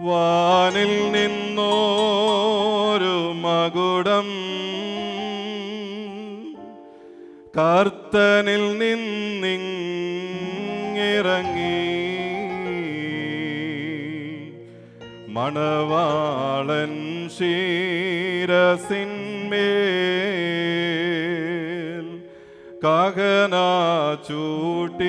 വാനിൽ നിന്നോരു മകുടം. കർത്തനിൽ നിന്നിറങ്ങി മണവാളൻ ശീരസിന്മേൽ കകന ചൂട്ടിയിടുന്നു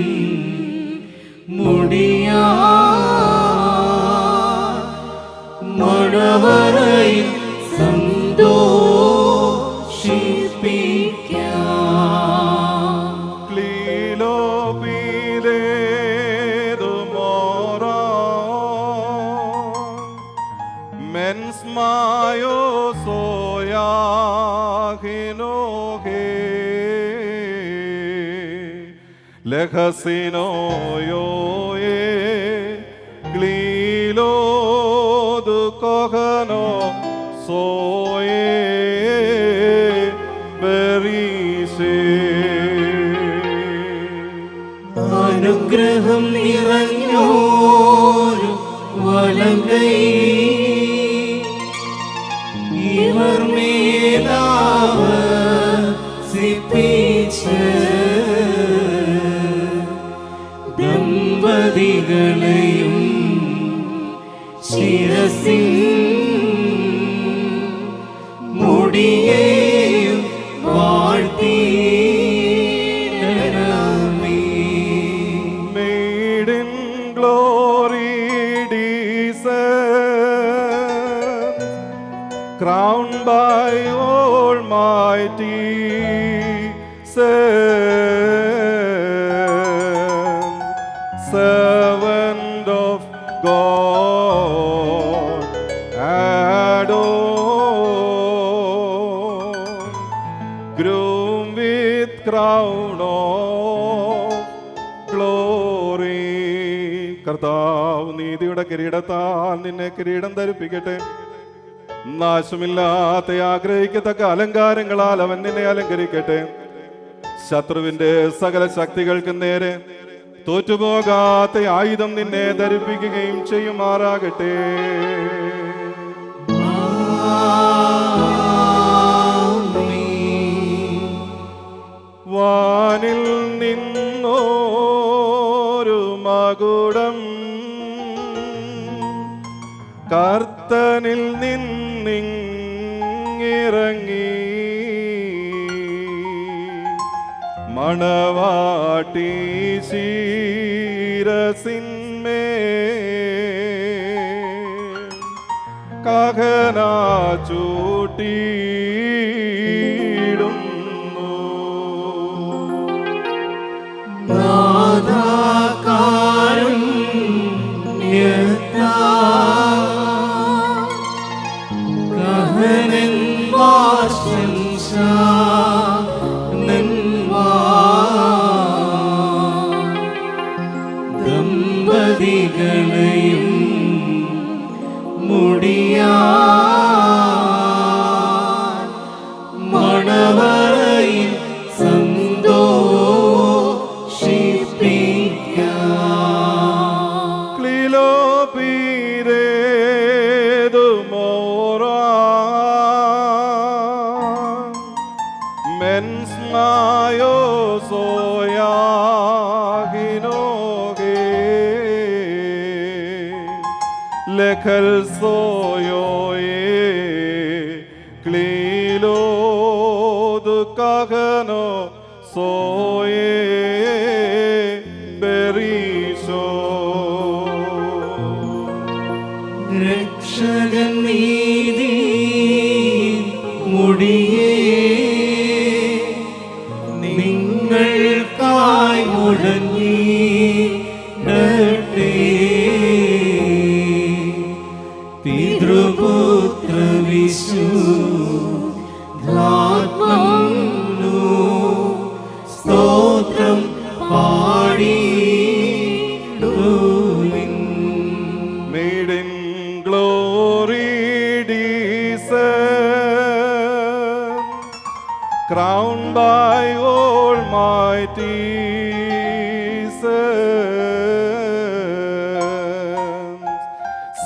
മെൻസ് മായോ സോയാഹിനോഹേ ലഹസിനോയോയേ ക്ലീലോതു കൊഹനോ സോയേ ബരീസേ അനുഗ്രഹം നിറഞ്ഞോരു servant of God, adorned, groom with crown of glory. കർത്താവ് നീതിയുടെ കിരീടത്താൽ നിന്നെ കിരീടം ധരിപ്പിക്കട്ടെ. നാശമില്ലാത്ത ആഗ്രഹിക്കത്തക്ക അലങ്കാരങ്ങളാൽ അവൻ നിന്നെ അലങ്കരിക്കട്ടെ. ശത്രുവിന്റെ സകല ശക്തികൾക്ക് നേരെ തോറ്റുപോകാത്ത ആയുധം നിന്നെ ധരിപ്പിക്കുകയും ചെയ്യുമാറാകട്ടെ. വാനിൽ നിന്നോരു മകുടം കർത്തനിൽ നിന്നിറങ്ങി वाटि शिरसिन्े कघना चोटी ദമ്പതികളെയും മുടിയാ മണവറയിൽ സന്തോഷിപ്പിക്കാം. ക്ലീലോ പീരേതു മോറ മെൻസ് മായോ ലഖൽ സോയോയേ ക്ലീലോതു കഹനോ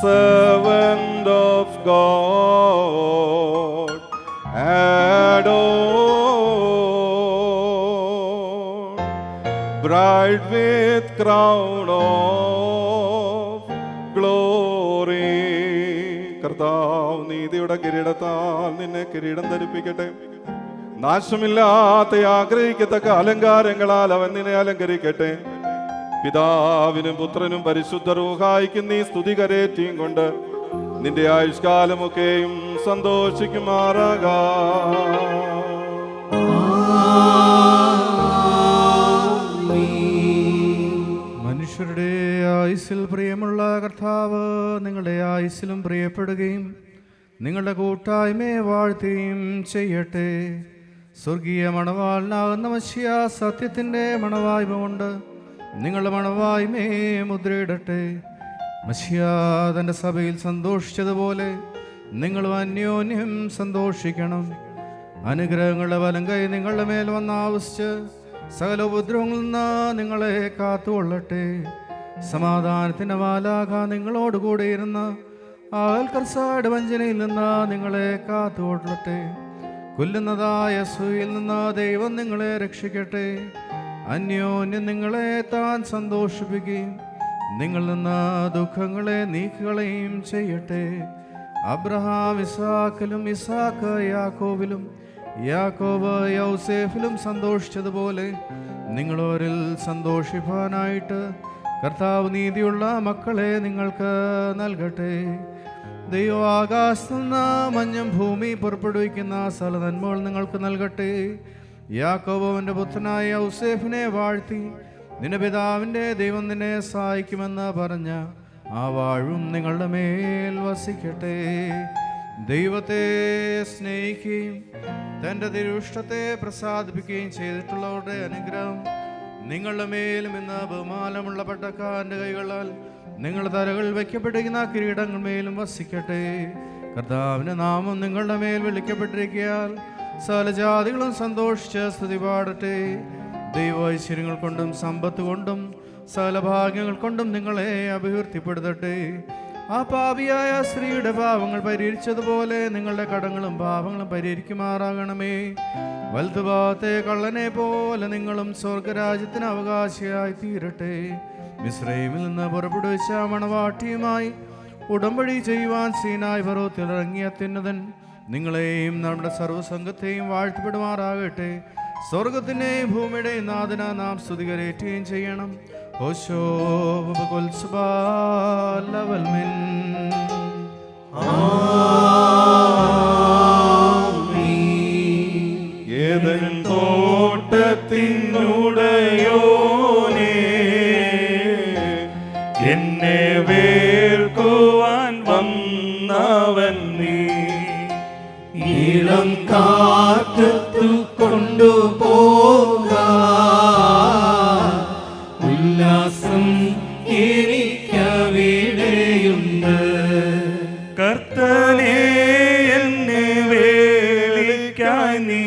servant of God, adored, bride with crown of glory. കർത്താവ് നീതിയുടെ കിരീടത്താൽ നിന്നെ കിരീടം ധരിപ്പിക്കട്ടെ. നാശമില്ലാത്ത ആഗ്രഹിക്കത്തക്ക അലങ്കാരങ്ങളാൽ അവൻ നിന്നെ അലങ്കരിക്കട്ടെ. പിതാവിനും പുത്രനും പരിശുദ്ധ റൂഹായിക്കും നീ സ്തുതി കരേറ്റിയും കൊണ്ട് നിന്റെ ആയുഷ്കാലമൊക്കെയും സന്തോഷിക്കുമാറാകാ. മനുഷ്യരുടെ ആയുസ്സിൽ പ്രിയമുള്ള കർത്താവ് നിങ്ങളുടെ ആയുസ്സിലും പ്രിയപ്പെടുകയും നിങ്ങളുടെ കൂട്ടായ്മയെ വാഴ്ത്തുകയും ചെയ്യട്ടെ. സ്വർഗീയ മണവാളിനാകുന്ന മശിയ സത്യത്തിന്റെ മണവായ്മ കൊണ്ട് നിങ്ങളുടെ മണവായ്മേ മുദ്രയിടട്ടെ. മഷിയ സഭയിൽ സന്തോഷിച്ചതുപോലെ നിങ്ങളും അന്യോന്യം സന്തോഷിക്കണം. അനുഗ്രഹങ്ങളുടെ വലം കൈ നിങ്ങളുടെ മേൽ വന്ന ആവശ്യ സകല ഉപദ്രവങ്ങളിൽ നിന്ന് നിങ്ങളെ കാത്തുകൊള്ളട്ടെ. സമാധാനത്തിന്റെ വാലാക നിങ്ങളോട് കൂടെ ഇരുന്ന് ആൽക്കർസാട് വഞ്ചനയിൽ നിന്ന് നിങ്ങളെ കാത്തുകൊള്ളട്ടെ. കൊല്ലുന്നതായ സൂയിൽ നിന്ന് ദൈവം നിങ്ങളെ രക്ഷിക്കട്ടെ. അന്യോന്യം നിങ്ങളെ താൻ സന്തോഷിപ്പിക്കുകയും നിങ്ങളിൽ നിന്ന് ദുഃഖങ്ങളെ നീക്കുകയും ചെയ്യട്ടെ. അബ്രഹാം ഇസാക്കിലും ഇസാക്ക് യാക്കോവിലും യാക്കോബ് യൗസേഫിലും സന്തോഷിച്ചതുപോലെ നിങ്ങളോരിൽ സന്തോഷിപ്പാനായിട്ട് കർത്താവ് നീതിയുള്ള മക്കളെ നിങ്ങൾക്ക് നൽകട്ടെ. ദൈവം ആകാശത്തു നിന്ന് മഞ്ഞം ഭൂമി പുറപ്പെടുവിക്കുന്ന സകല നന്മകൾ നിങ്ങൾക്ക് നൽകട്ടെ. യാക്കോബോവന്റെ പുത്രനായ ഔസേഫിനെ വാഴ്ത്തി നിന്റെ പിതാവിന്റെ ദൈവം നിന്നെ സഹായിക്കുമെന്ന് പറഞ്ഞ ആ വാഴും നിങ്ങളുടെ മേൽ വസിക്കട്ടെ. ദൈവത്തെ സ്നേഹിക്കുകയും തന്റെ തിരുഷ്ടത്തെ പ്രസാദിപ്പിക്കുകയും ചെയ്തിട്ടുള്ളവരുടെ അനുഗ്രഹം നിങ്ങളുടെ മേലും ഇന്ന് ബഹുമാനമുള്ള പട്ടക്കാരന്റെ കൈകളാൽ നിങ്ങളുടെ തലകൾ വയ്ക്കപ്പെട്ടിരിക്കുന്ന കിരീടങ്ങൾ മേലും വസിക്കട്ടെ. കർത്താവിന്റെ നാമം നിങ്ങളുടെ മേൽ വിളിക്കപ്പെട്ടിരിക്കാൻ സകല ജാതികളും സന്തോഷിച്ച് സ്തുതി പാടട്ടെ. ദൈവൈശ്വര്യങ്ങൾ കൊണ്ടും സമ്പത്ത് കൊണ്ടും സകല ഭാഗ്യങ്ങൾ കൊണ്ടും നിങ്ങളെ അഭിവൃദ്ധിപ്പെടുത്തട്ടെ. ആ പാപിയായ സ്ത്രീയുടെ പാവങ്ങൾ പരിഹരിച്ചതുപോലെ നിങ്ങളുടെ കടങ്ങളും പാപങ്ങളും പരിഹരിക്കുമാറാകണമേ. വലതുഭാഗത്തെ കള്ളനെ പോലെ നിങ്ങളും സ്വർഗരാജ്യത്തിന് അവകാശിയായി തീരട്ടെ മിശ്രൈമിൽ നിന്ന് പുറപ്പെടുവിച്ച മണവാട്ടിയുമായി ഉടമ്പടി ചെയ്യുവാൻ സീനായ് പർവത്തിൽ ഇറങ്ങിയ അത്യുന്നതൻ നിങ്ങളെയും നമ്മുടെ സർവസംഘത്തെയും വാഴ്ത്തപ്പെടുമാറാകട്ടെ. സ്വർഗത്തിന്റെയും ഭൂമിയുടെയും നാഥന നാം സ്തുതികരേറ്റുകയും ചെയ്യണം. ഓശോ ലവൽമിൻ എനിക്കവിടെയുണ്ട്. കർത്തനെ എന്നെ വേളിക്കായി നീ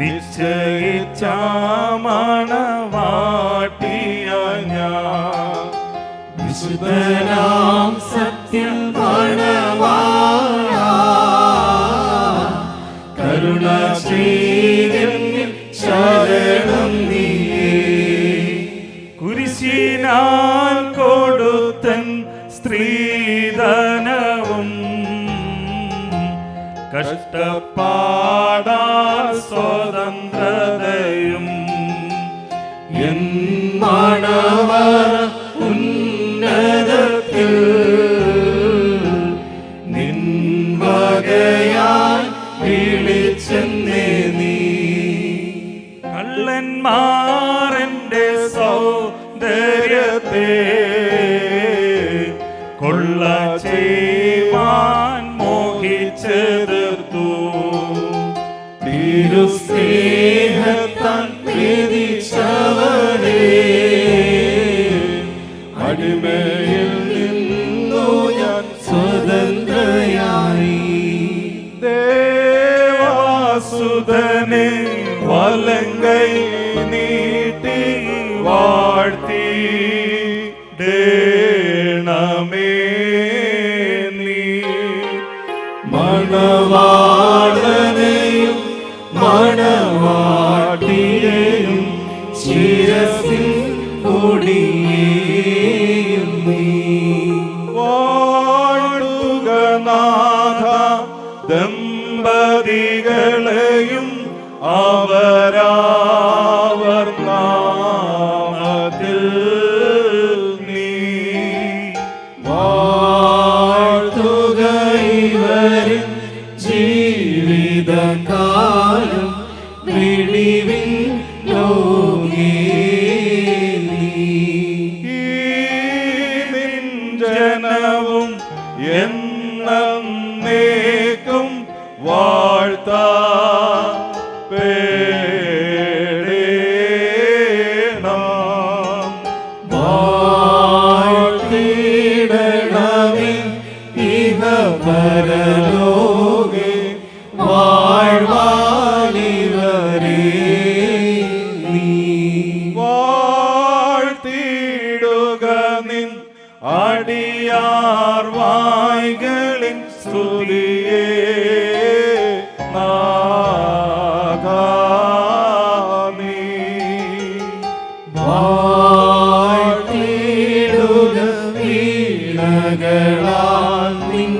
നിശ്ചയിച്ചാമണവാട്ടിയ ഞാൻ. വിശുദ്ധനാം സത്യം കരുണ ശ്രീകന്യം തിരുസ്നേഹത്താൽ പ്രീതിച്ചവനേ അടിമയിൽ നിന്നു ഞാൻ സ്വതന്ത്രയായി. ദേവാ സുതനെ വലങ്കൈ നീട്ടി വാഴ്ത്തി. ഡേണമേ നീ. മണവാളനെയും അവരാവർ നാമത്തിൽ നീ വാഴ്ത്തുകൈവരിൽ ജീവിതകാലം വിടിവിൻ ലോകേ ജനവും എന്ന് നീ വാഴ്ത്തിടുക നിൻ അടിയാർ വായ്കളിൻ സ്തുതിയേ വാഴ്ത്തിടുക വീണകളാ നിൻ